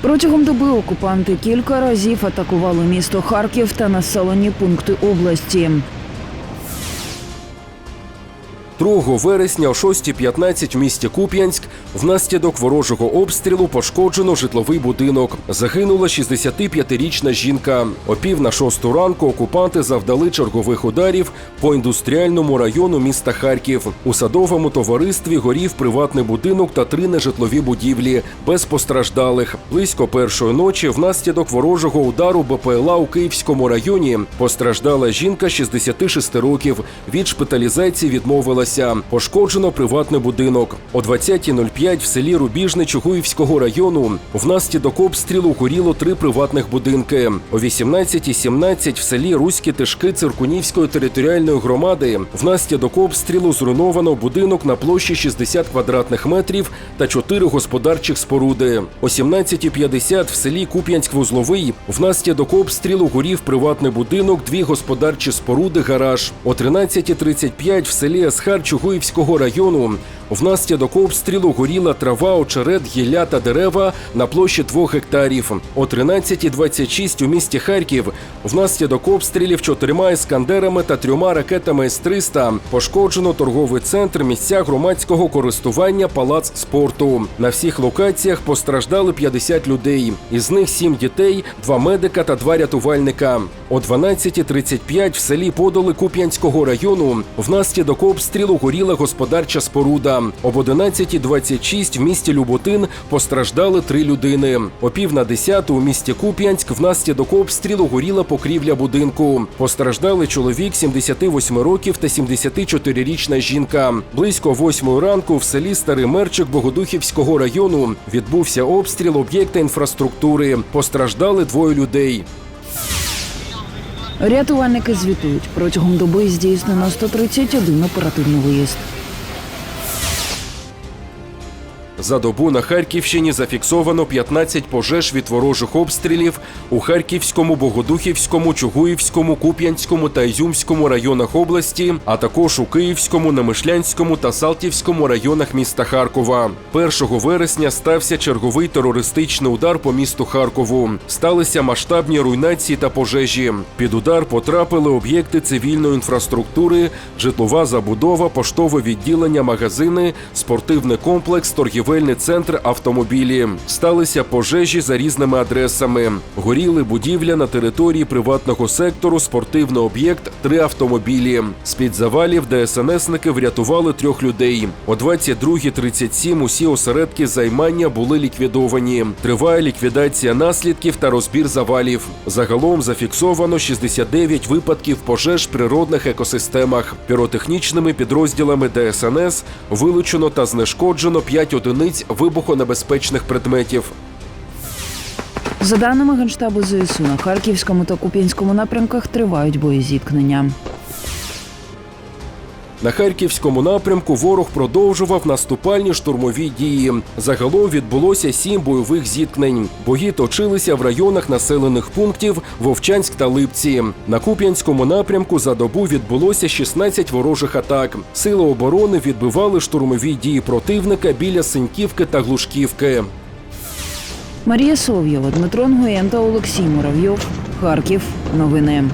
Протягом доби окупанти кілька разів атакували місто Харків та населені пункти області. 2 вересня о 6.15 в місті Куп'янськ внаслідок ворожого обстрілу пошкоджено житловий будинок. Загинула 65-річна жінка. О пів на шосту ранку окупанти завдали чергових ударів по індустріальному району міста Харків. У садовому товаристві горів приватний будинок та три нежитлові будівлі без постраждалих. Близько першої ночі внаслідок ворожого удару БПЛА у Київському районі постраждала жінка 66 років. Від шпиталізації відмовилася. Пошкоджено приватний будинок. О 20.05 в селі Рубіжне Чугуївського району внаслідок обстрілу горіло три приватних будинки. О 18.17 в селі Руські Тишки Циркунівської територіальної громади внаслідок обстрілу зруйновано будинок на площі 60 квадратних метрів та чотири господарчих споруди. О 17.50 в селі Куп'янськ-Вузловий внаслідок обстрілу горів приватний будинок, дві господарчі споруди, гараж. О 13.35 в селі Есхар Чугуївського району внаслідок обстрілу горіла трава, очерет, гілля та дерева на площі 2 гектарів. О 13.26 у місті Харків внаслідок обстрілів чотирма ескандерами та трьома ракетами С-300 пошкоджено торговий центр, місця громадського користування, палац спорту. На всіх локаціях постраждали 50 людей. Із них 7 дітей, 2 медика та 2 рятувальника. О 12.35 в селі Подоли Куп'янського району внаслідок обстрілу горіла господарча споруда. Об 11.26 в місті Люботин постраждали три людини. О пів на 10 у місті Куп'янськ внаслідок обстрілу горіла покрівля будинку. Постраждали чоловік 78 років та 74-річна жінка. Близько 8 ранку в селі Старий Мерчик Богодухівського району відбувся обстріл об'єкта інфраструктури. Постраждали двоє людей. Рятувальники звітують, протягом доби здійснено 131 оперативний виїзд. За добу на Харківщині зафіксовано 15 пожеж від ворожих обстрілів у Харківському, Богодухівському, Чугуївському, Куп'янському та Ізюмському районах області, а також у Київському, Немишлянському та Салтівському районах міста Харкова. 1 вересня стався черговий терористичний удар по місту Харкову. Сталися масштабні руйнації та пожежі. Під удар потрапили об'єкти цивільної інфраструктури, житлова забудова, поштове відділення, магазини, спортивний комплекс, торгівельний центр, автомобілі. Сталися пожежі за різними адресами. Горіли будівля на території приватного сектору, спортивний об'єкт, три автомобілі. З-під завалів ДСНСники врятували трьох людей. О 22.37 усі осередки займання були ліквідовані. Триває ліквідація наслідків та розбір завалів. Загалом зафіксовано 69 випадків пожеж в природних екосистемах. Піротехнічними підрозділами ДСНС вилучено та знешкоджено 5 одиниць вибухонебезпечних предметів. За даними Генштабу ЗСУ, на Харківському та Куп'янському напрямках тривають боєзіткнення. На харківському напрямку ворог продовжував наступальні штурмові дії. Загалом відбулося сім бойових зіткнень. Бої точилися в районах населених пунктів Вовчанськ та Липці. На Куп'янському напрямку за добу відбулося 16 ворожих атак. Сили оборони відбивали штурмові дії противника біля Синьківки та Глушківки. Марія Сов'єва, Дмитро Нгуєн та Олексій Муравйов. Харків. Новини.